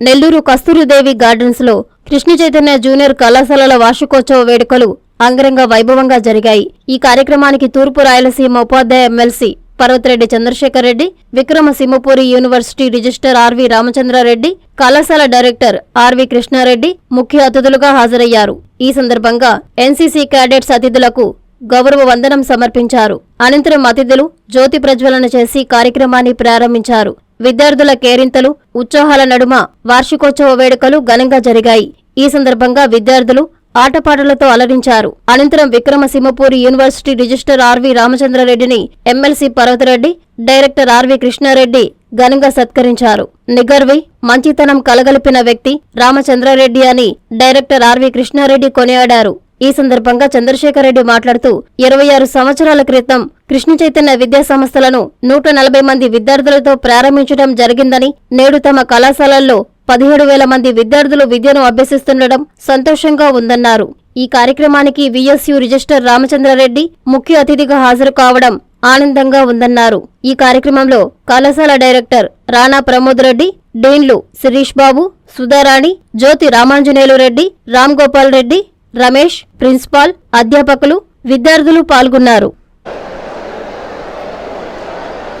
నెల్లూరు కస్తూరిదేవి గార్డెన్స్లో కృష్ణ చైతన్య జూనియర్ కళాశాలల వార్షికోత్సవ వేడుకలు అంగరంగ వైభవంగా జరిగాయి. ఈ కార్యక్రమానికి తూర్పు రాయలసీమ ఉపాధ్యాయ MLC Parvathireddy Chandrasekhar Reddy Vikramasimhapuri university register RV Ramachandrareddy కళాశాల డైరెక్టర్ ఆర్వి కృష్ణారెడ్డి ముఖ్య అతిథులుగా హాజరయ్యారు. ఈ సందర్భంగా ఎన్సీసీ క్యాడెట్స్ అతిథులకు గౌరవ వందనం సమర్పించారు. అనంతరం అతిథులు జ్యోతి ప్రజ్వలన చేసి కార్యక్రమాన్ని ప్రారంభించారు. విద్యార్థుల కేరింతలు ఉత్సాహాల నడుమ వార్షికోత్సవ వేడుకలు ఘనంగా జరిగాయి. ఈ సందర్భంగా విద్యార్థులు ఆటపాటలతో అలరించారు. అనంతరం Vikramasimhapuri university register RV రామచంద్రారెడ్డిని MLC Parvathareddy director RV Krishnareddy ఘనంగా సత్కరించారు. నిగర్వి మంచితనం కలగలిపిన వ్యక్తి రామచంద్రారెడ్డి అని డైరెక్టర్ ఆర్వి కృష్ణారెడ్డి కొనియాడారు. ఈ సందర్భంగా చంద్రశేఖర్ రెడ్డి మాట్లాడుతూ ఇరవై ఆరు సంవత్సరాల క్రితం కృష్ణ చైతన్య విద్యా సంస్థలను నూట నలభై మంది విద్యార్థులతో ప్రారంభించడం జరిగిందని నేడు తమ కళాశాలల్లో పదిహేడు వేల మంది విద్యార్థులు విద్యను అభ్యసిస్తుండడం సంతోషంగా ఉందన్నారు. ఈ కార్యక్రమానికి విఎస్యు రిజిస్టర్ రామచంద్రారెడ్డి ముఖ్య అతిథిగా హాజరు కావడం ఆనందంగా ఉందన్నారు. ఈ కార్యక్రమంలో కళాశాల డైరెక్టర్ రాణా ప్రమోద్ రెడ్డి డీన్లు శిరీష్ బాబు సుధారాణి జ్యోతి రామాంజనేయులు రెడ్డి రామ్ గోపాల్ రెడ్డి రమేష్ ప్రిన్సిపాల్ అధ్యాపకులు విద్యార్థులు పాల్గొన్నారు.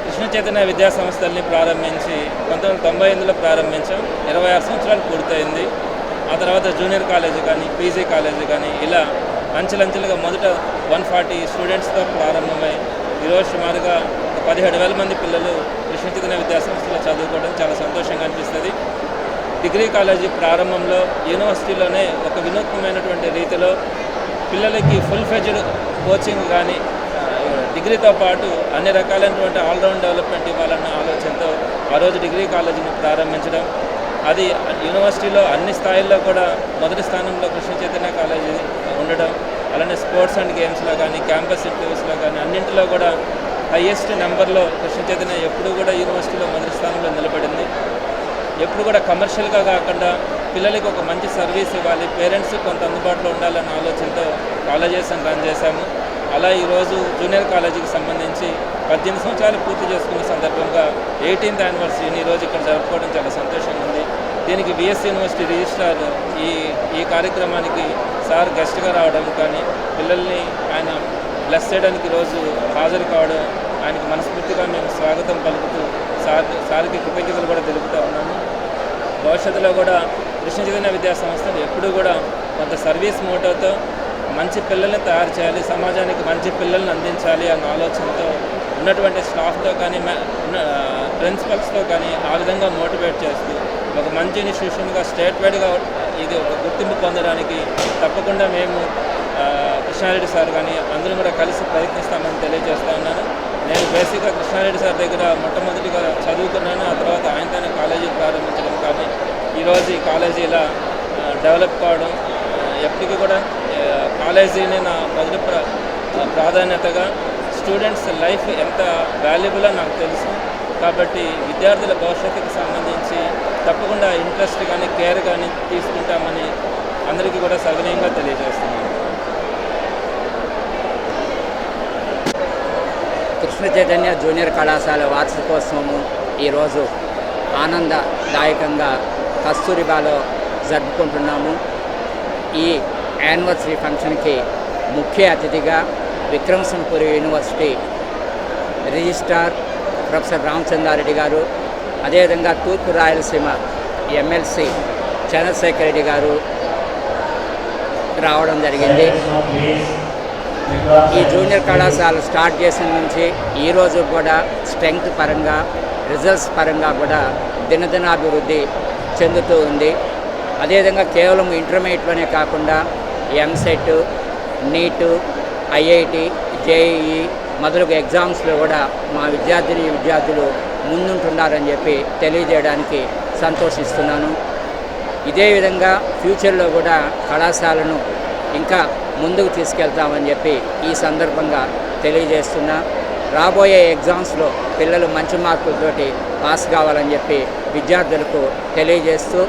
కృష్ణ చైతన్య విద్యా సంస్థల్ని ప్రారంభించి పంతొమ్మిది వందల తొంభై ఎనిమిదిలో ప్రారంభించాం. ఇరవై ఆరు సంవత్సరాలు పూర్తయింది. ఆ తర్వాత జూనియర్ కాలేజీ కానీ పీజీ కాలేజీ కానీ ఇలా అంచెలంచెలుగా మొదట వన్ ఫార్టీ స్టూడెంట్స్తో ప్రారంభమై ఈరోజు సుమారుగా పదిహేడు వేల మంది పిల్లలు కృష్ణ చైతన్య విద్యా సంస్థలో చదువుకోవడం చాలా సంతోషంగా అనిపిస్తుంది. డిగ్రీ కాలేజీ ప్రారంభంలో యూనివర్సిటీలోనే ఒక వినూత్నమైనటువంటి రీతిలో పిల్లలకి ఫుల్ ఫెజ్డ్ కోచింగ్ కానీ డిగ్రీతో పాటు అన్ని రకాలైనటువంటి ఆల్రౌండ్ డెవలప్మెంట్ ఇవ్వాలన్న ఆలోచనతో ఆ రోజు డిగ్రీ కాలేజీని ప్రారంభించడం. అది యూనివర్సిటీలో అన్ని స్థాయిల్లో కూడా మొదటి స్థానంలో కృష్ణ చైతన్య కాలేజీ ఉండడం అలానే స్పోర్ట్స్ అండ్ గేమ్స్లో కానీ క్యాంపస్ ఇంటర్వ్యూస్లో కానీ అన్నింటిలో కూడా హయ్యెస్ట్ నెంబర్లో కృష్ణ చైతన్య ఎప్పుడూ కూడా యూనివర్సిటీలో మొదటి స్థానంలో నిలబడింది. ఎప్పుడు కూడా కమర్షియల్గా కాకుండా పిల్లలకి ఒక మంచి సర్వీస్ ఇవ్వాలి. పేరెంట్స్ కొంత అందుబాటులో ఉండాలన్న ఆలోచనతో కాలేజెస్ రన్ చేశాము. అలా ఈరోజు జూనియర్ కాలేజీకి సంబంధించి పద్దెనిమిది సంవత్సరాలు పూర్తి చేసుకున్న సందర్భంగా ఎయిటీన్త్ యానివర్సరీని ఈరోజు ఇక్కడ జరుపుకోవడం చాలా సంతోషంగా ఉంది. దీనికి బిఎస్ యూనివర్సిటీ రిజిస్ట్రార్ ఈ ఈ కార్యక్రమానికి సార్ గెస్ట్గా రావడం కానీ పిల్లల్ని ఆయన బ్లెస్ చేయడానికి ఈరోజు హాజరు కావడం ఆయనకు మనస్ఫూర్తిగా మేము స్వాగతం పలుకుతూ సార్ సార్కి కృతజ్ఞతలు కూడా తెలుపుతూ ఉన్నాము. భవిష్యత్తులో కూడా కృష్ణ చైతన్య విద్యా సంస్థలు ఎప్పుడూ కూడా కొంత సర్వీస్ మోటోతో మంచి పిల్లల్ని తయారు చేయాలి సమాజానికి మంచి పిల్లల్ని అందించాలి అన్న ఆలోచనతో ఉన్నటువంటి స్టాఫ్తో కానీ ప్రిన్సిపల్స్తో కానీ ఆ విధంగా మోటివేట్ చేస్తూ ఒక మంచి ఇన్స్టిట్యూషన్గా స్టేట్ వైడ్గా ఇది ఒక గుర్తింపు పొందడానికి తప్పకుండా మేము కృష్ణారెడ్డి సార్ కానీ అందరం కూడా కలిసి ప్రయత్నిస్తామని తెలియజేస్తా ఉన్నాను. నేను బేసిక్గా కృష్ణారెడ్డి సార్ దగ్గర మొట్టమొదటిగా చదువుకున్నాను ఆ తర్వాత ఆయనతోనే కాలేజీ ప్రారంభించడం కానీ ఈరోజు ఈ కాలేజీ ఇలా డెవలప్ కావడం ఎప్పటికీ కూడా కాలేజీని నా మొదటి ప్రాధాన్యతగా స్టూడెంట్స్ లైఫ్ ఎంత వాల్యుబుల్ నాకు తెలుసు. కాబట్టి విద్యార్థుల భవిష్యత్తుకి సంబంధించి తప్పకుండా ఇంట్రెస్ట్ కానీ కేర్ కానీ తీసుకుంటామని అందరికీ కూడా సవినయంగా తెలియజేస్తున్నాను. కృష్ణ చైతన్య జూనియర్ కళాశాల వార్షికోత్సవము ఈరోజు ఆనందదాయకంగా కస్తూరిబాలో జరుపుకుంటున్నాము. ఈ యానివర్సరీ ఫంక్షన్కి ముఖ్య అతిథిగా Vikramasimhapuri university registrar professor Ramachandrareddy garu అదేవిధంగా తూర్పు రాయలసీమ ఎమ్మెల్సీ చంద్రశేఖర్ రెడ్డి గారు రావడం జరిగింది. ఈ జూనియర్ కళాశాల స్టార్ట్ చేసిన నుంచి ఈరోజు కూడా స్ట్రెంగ్త్ పరంగా రిజల్ట్స్ పరంగా కూడా దినదినాభివృద్ధి చెందుతూ ఉంది. అదేవిధంగా కేవలం ఇంటర్మీడియట్లోనే కాకుండా ఎంసెట్ నీటు ఐఐటి జేఈఈ మొదలగు ఎగ్జామ్స్లో కూడా మా విద్యార్థిని విద్యార్థులు ముందుంటున్నారని చెప్పి తెలియజేయడానికి సంతోషిస్తున్నాను. ఇదే విధంగా ఫ్యూచర్లో కూడా కళాశాలను ఇంకా ముందుకు తీసుకెళ్తామని చెప్పి ఈ సందర్భంగా తెలియజేస్తున్నా. రాబోయే ఎగ్జామ్స్లో పిల్లలు మంచి మార్కులతోటి పాస్ కావాలని చెప్పి విద్యార్థులకు తెలియజేస్తూ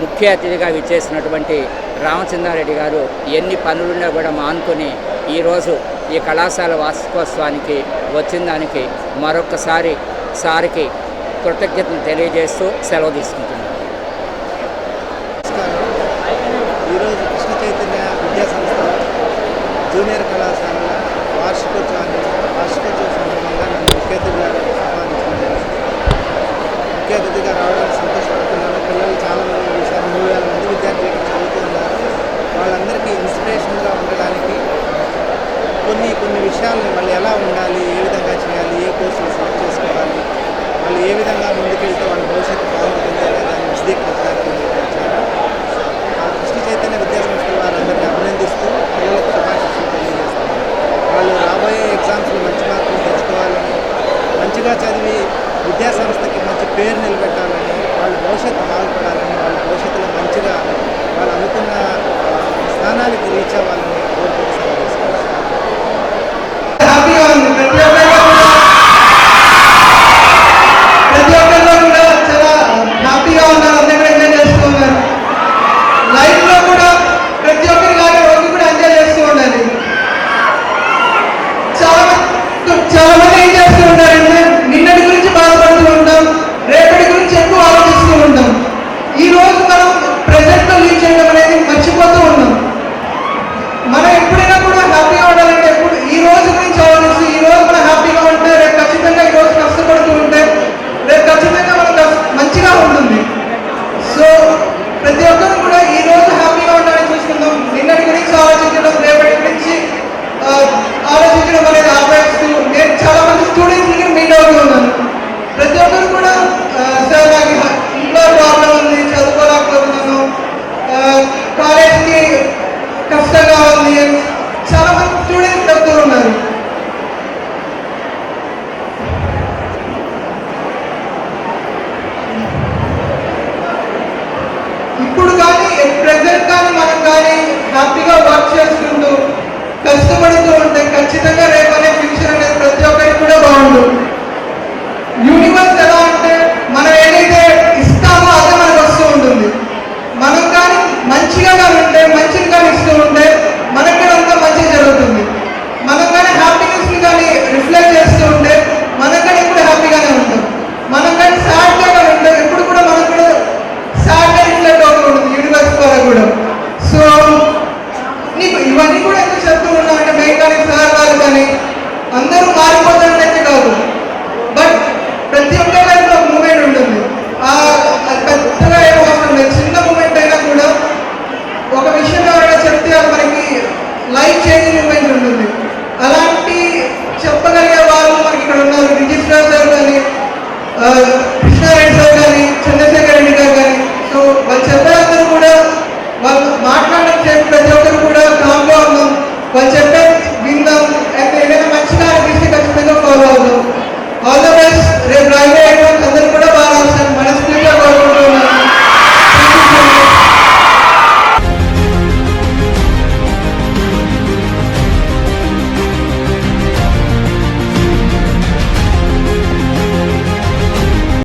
ముఖ్య అతిథిగా విచ్చేసినటువంటి రామచంద్రారెడ్డి గారు ఎన్ని పనులున్నా కూడా మానుకొని ఈరోజు ఈ కళాశాల వార్షికోత్సవానికి వచ్చిన దానికి మరొకసారి సారికి కృతజ్ఞతను తెలియజేస్తూ సెలవు తీసుకుంటున్నాను.